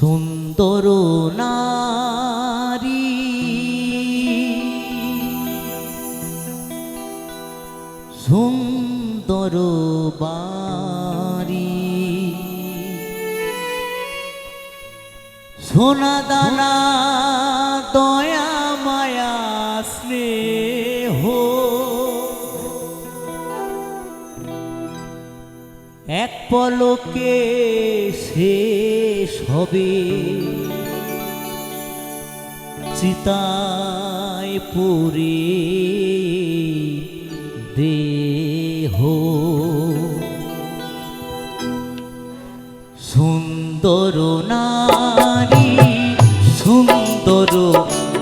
সুন্দর নারী। সুন্দর বাড়ি। সোনা দানা দয়া এক পলকে শেষ হবে। চিতায় পুরে দেহ। সুন্দর নারী সুন্দর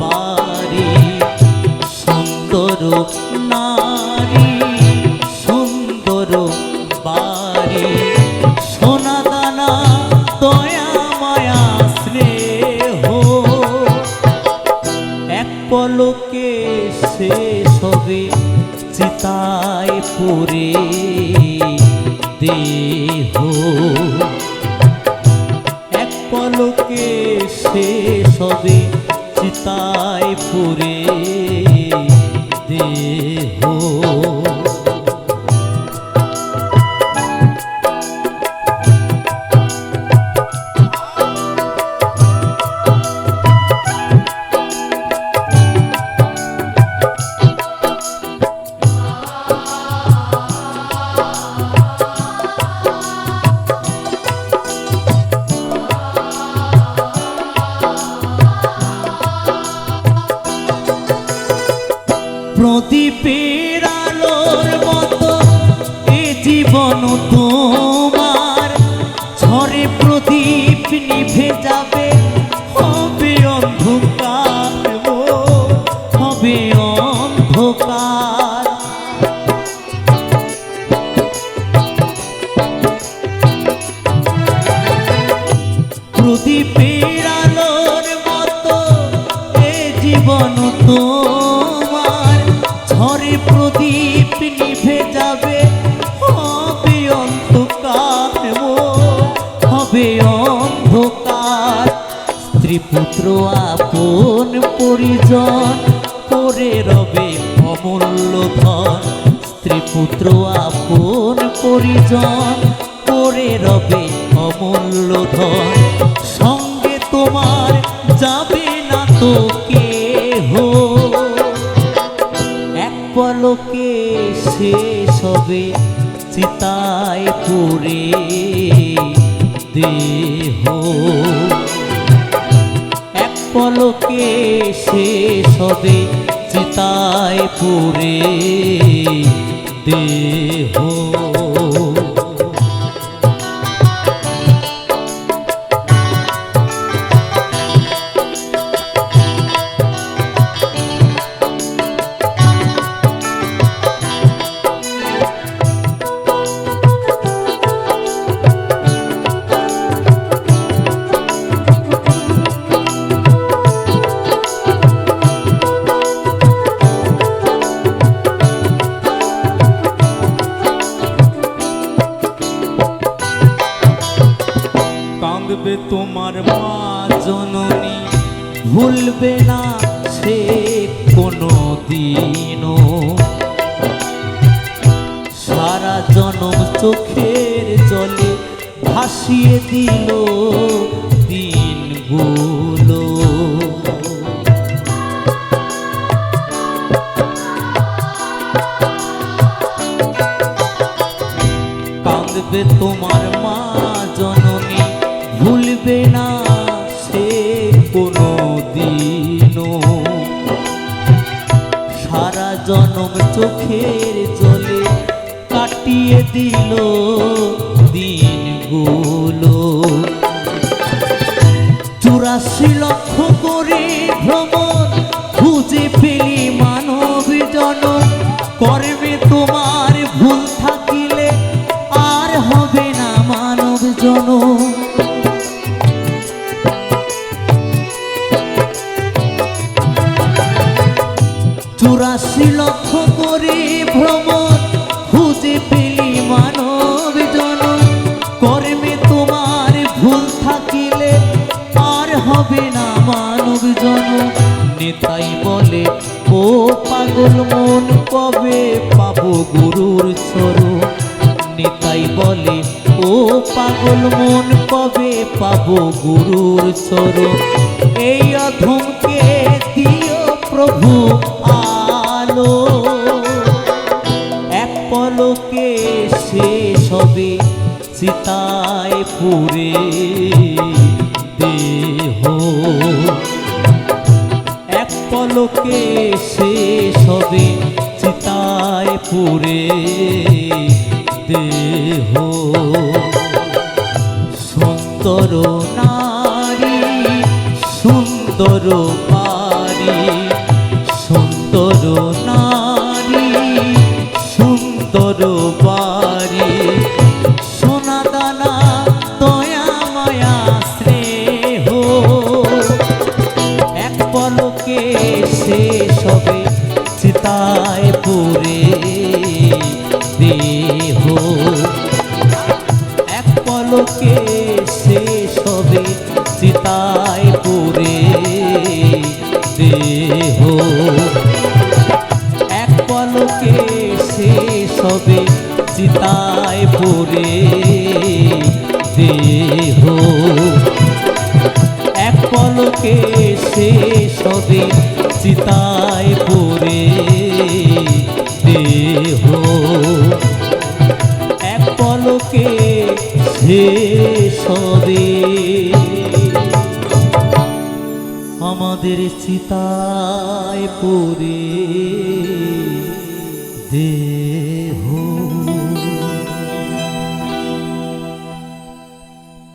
বাড়ি সুন্দর নারী। পলকে শেষ হবে চিতায় পুরে দেহ এক পলকে শেষ হবে চিতায় পুরে দেহ পুত্র আপন পরিজন করে রবে অমূল্য ধন। স্ত্রী পুত্র আপন পরিজন করে রবে অমূল্য ধন। সঙ্গে তোমার যাবে না তো কেহ। এক পলকে শেষ হবে চিতায় পড়ে দেহ। পলকে সে সবে চিতায় পুরে দেহ কাঁদবে তোমার মা জননী। ভুলবে না সে কোনো দিনও সারা জনম চোখের জলে ভাসিয়ে দিল দিনগুলো। কাঁদবে তোমার জনম চোখের জলে কাটিয়ে দিল দিনগুলো। চুরাশি লক্ষ করে ভ্রমণ চুরাশি লক্ষ করে ভ্রমণ, খুঁজে পেলি মানব জনম কর্মে তোমার ভুল থাকিলে আর হবে না মানব জন নেতাই বলে, ও পাগল মন, কবে পাবো গুরুর চরণ নেতাই বলে, ও পাগল মন, কবে পাবো গুরুর চরণ এই অধমকে দিও প্রভু চিতায় পুরে দেহ। এক পলকে শেষ হবে চিতায় পুরে চিতায় পুরে দেহ। এক পলকে শেষ হবে চিতায় পুরে দেহ। এক পলকে শেষ হবে চিতায় পুরে দেহ। এক পলকে শেষ হবে চিতায় পড়ে শেষ হবে আমাদের চিতায় পুরে দেহ